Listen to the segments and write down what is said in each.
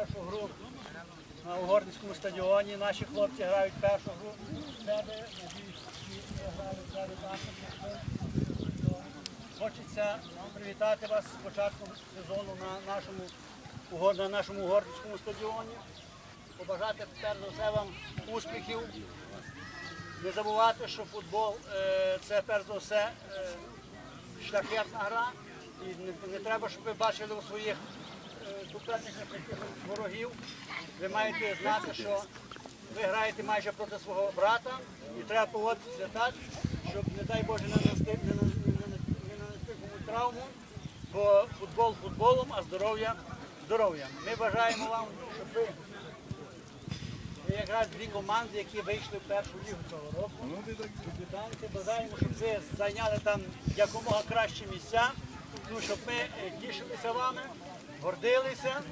першу гру на Угорницькому стадіоні. Наші хлопці грають першу гру в себе. Хочеться привітати вас з початком сезону на нашому, на нашому Угорницькому стадіоні. Побажати перш за все вам успіхів. Не забувати, що футбол е, це перш за все е, шляхетна гра. І не треба, щоб ви бачили у своїх якихось ворогів. Ви маєте знати, що ви граєте майже проти свого брата і треба поводитися так, щоб, не дай Боже, не нанести, не, на- не, нанести комусь травму, бо футбол футболом, а здоров'я здоров'ям. Ми бажаємо вам, щоб ви якраз дві команди, які вийшли в першу лігу цього року. Дебютанти. Бажаємо, щоб ви зайняли там якомога кращі місця, ну, щоб ми тішилися вами, гордилися.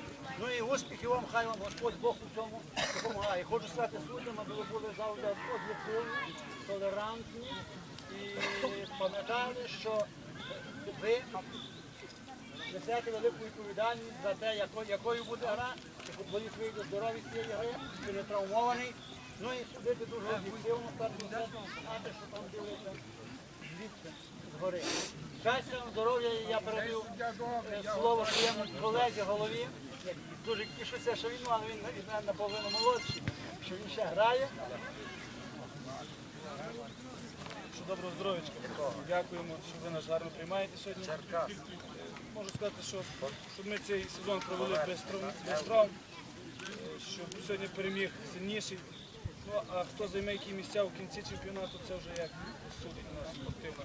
Ну і успіхів вам, хай вам Господь Бог у цьому допомагає. Хочу сказати суддям, аби ви були завжди об'єктивні, толерантні і пам'ятали, що ви несете велику відповідальність за те, якою буде гра, чи футболіст вийде здоровий з цієї гри, чи не травмований. Ну і судити дуже об'єктивно, за знати, що там дивиться звідси, згори. Щастя, здоров'я, я передаю е, слово своєму колезі, голові. Дуже тішуся, що він, але він від мене наполовину молодший, що він ще грає. Що доброго здоров'ячка. Дякуємо, що ви нас гарно приймаєте сьогодні. Можу сказати, що щоб ми цей сезон провели без травм, без травм, е, щоб сьогодні переміг сильніший. Ну, а хто займе які місця в кінці чемпіонату, це вже як судить у нас спортивна